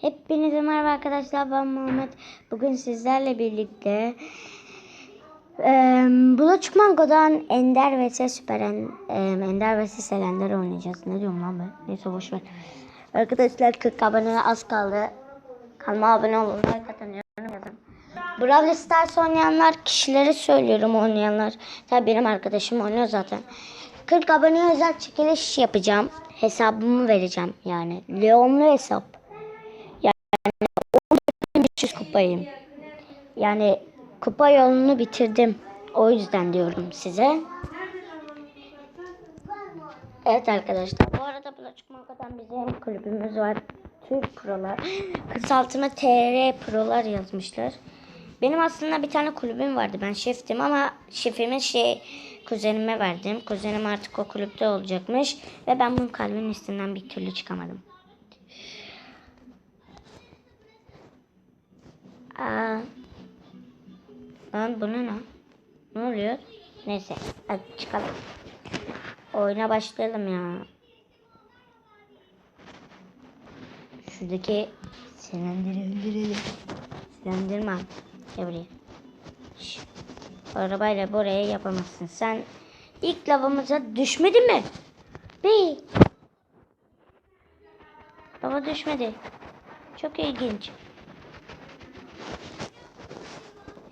Hepinize merhaba arkadaşlar ben Muhammed. Bugün sizlerle birlikte eee Bulaçık Mango'dan Ender vs Süper En- eee, Ender vs Selender oynayacağız. Ne diyorum lan ben? Neyse boş ver. Arkadaşlar 40 abone az kaldı. Kanalıma abone olun. Like atın. yorum yazın. Brawl Stars oynayanlar kişileri söylüyorum oynayanlar. Tabii benim arkadaşım oynuyor zaten. 40 abone özel çekiliş yapacağım. Hesabımı vereceğim yani. Leonlu hesap. 300 kupayım. Yani kupa yolunu bitirdim. O yüzden diyorum size. Evet arkadaşlar. Bu arada Bulaşık Mango'dan bizim kulübümüz var. Türk Prolar. Kısaltına TR Prolar yazmışlar. Benim aslında bir tane kulübüm vardı. Ben şeftim ama şefimi şey kuzenime verdim. Kuzenim artık o kulüpte olacakmış. Ve ben bunun kalbinin üstünden bir türlü çıkamadım. Aa. Lan bu ne? Ne oluyor? Neyse hadi çıkalım. Oyuna başlayalım ya. Şuradaki silendiri öldürelim. Silendirme. Gel buraya. Şş. Arabayla buraya yapamazsın. Sen ilk lavamıza düşmedin mi? Bir. Lava düşmedi. Çok ilginç.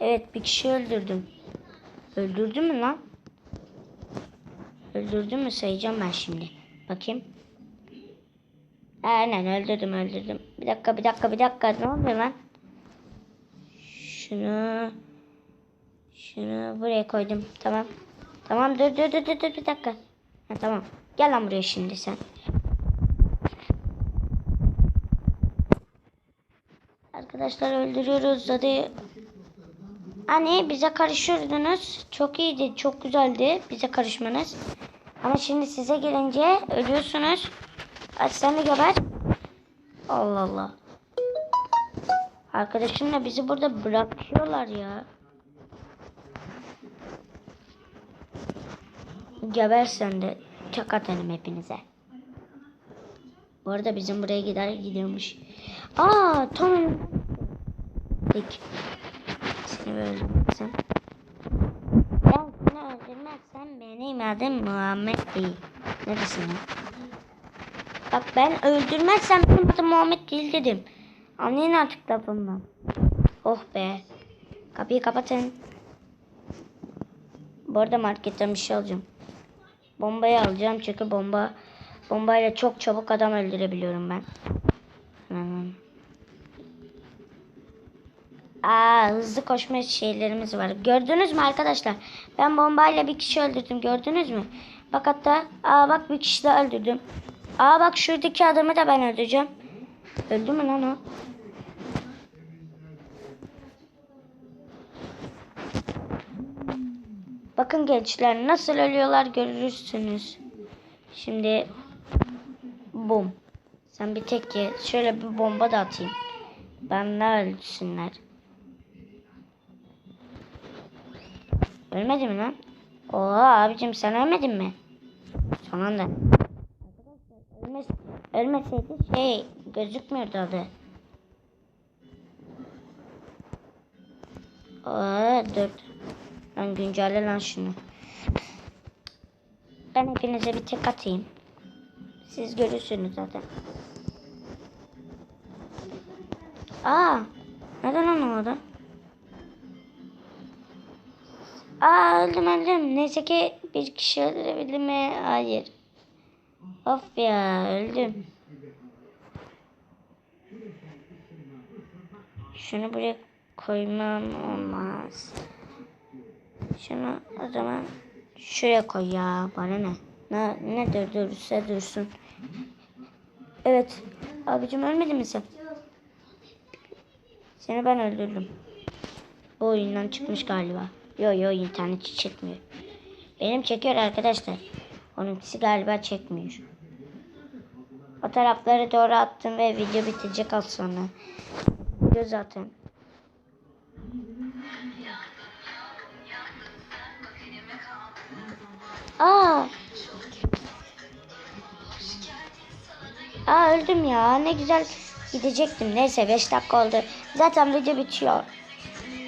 Evet bir kişi öldürdüm. Öldürdün mü lan? Öldürdün mü sayacağım ben şimdi. Bakayım. Aynen öldürdüm öldürdüm. Bir dakika bir dakika bir dakika ne oluyor lan? Şunu şunu buraya koydum. Tamam. Tamam dur dur dur dur, dur bir dakika. Ha, tamam. Gel lan buraya şimdi sen. Arkadaşlar öldürüyoruz hadi. Hani bize karışıyordunuz. Çok iyiydi, çok güzeldi bize karışmanız. Ama şimdi size gelince ölüyorsunuz. Hadi sen de geber. Allah Allah. Arkadaşımla bizi burada bırakıyorlar ya. Geber sen de. Çak atalım hepinize. Bu arada bizim buraya gider gidiyormuş. Aa tamam. Peki. Seni öldürmezsem. Ben seni öldürmezsem benim adım Muhammed değil. Neresin ya? Bak ben öldürmezsem benim adım Muhammed değil dedim. Anlayın artık lafımdan. Oh be. Kapıyı kapatın. Bu arada marketten bir şey alacağım. Bombayı alacağım çünkü bomba bombayla çok çabuk adam öldürebiliyorum ben. Hmm. Aa, hızlı koşma şeylerimiz var. Gördünüz mü arkadaşlar? Ben bombayla bir kişi öldürdüm. Gördünüz mü? Bak hatta aa bak bir kişi daha öldürdüm. Aa bak şuradaki adamı da ben öldüreceğim. Öldü mü lan o? Bakın gençler nasıl ölüyorlar görürsünüz. Şimdi bum. Sen bir tek ye. Şöyle bir bomba da atayım. Ben ne Ölmedi mi lan? Oha abicim sen ölmedin mi? Son anda. Arkadaşlar ölmes ölmeseydi şey gözükmüyordu adı. Aa dur. Lan güncelle lan şunu. Ben hepinize bir tek atayım. Siz görürsünüz zaten. Aa, neden anlamadım? Aa öldüm öldüm. Neyse ki bir kişi öldürebildim mi? Hayır. Of ya öldüm. Şunu buraya koymam olmaz. Şunu o zaman şuraya koy ya. Bana ne? Ne, ne dur durursa dursun. Evet. Abicim ölmedin mi sen? Seni ben öldürdüm. Bu oyundan çıkmış galiba. Yo yo internet çekmiyor. Benim çekiyor arkadaşlar. Onunkisi galiba çekmiyor. O tarafları doğru attım ve video bitecek az sonra. Video zaten. Aa. Aa öldüm ya. Ne güzel gidecektim. Neyse 5 dakika oldu. Zaten video bitiyor.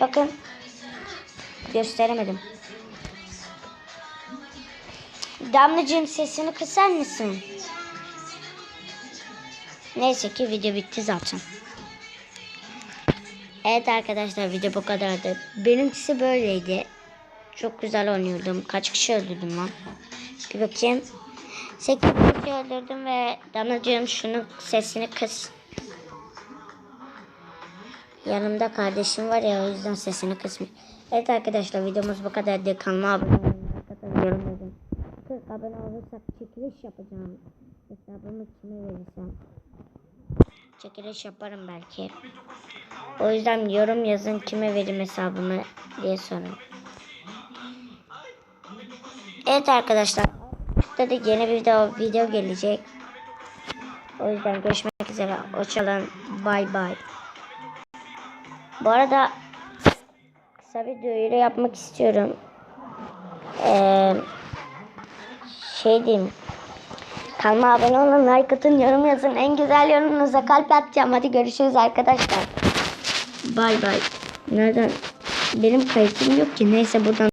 Bakın. Gösteremedim. Damlacığım sesini kısar mısın? Neyse ki video bitti zaten. Evet arkadaşlar video bu kadardı. Benimkisi böyleydi. Çok güzel oynuyordum. Kaç kişi öldürdüm lan? Bir bakayım. 8 kişi öldürdüm ve Damlacığım şunu sesini kıs. Yanımda kardeşim var ya o yüzden sesini kısmış. Evet arkadaşlar videomuz bu kadardı. Kanalıma abone olun. Yorum edin. 40 abone olursak çekiliş yapacağım. Hesabımı kime verirsem. Çekiliş yaparım belki. O yüzden yorum yazın kime vereyim hesabımı diye sorun. Evet arkadaşlar. Da yeni bir video, video gelecek. O yüzden görüşmek üzere. Hoşçakalın. Bay bay. Bu arada kısa bir duyuru yapmak istiyorum. Ee, şey diyeyim. Kanalıma abone olun, like atın, yorum yazın. En güzel yorumunuza kalp atacağım. Hadi görüşürüz arkadaşlar. Bay bay. Nereden? Benim kayıtım yok ki. Neyse buradan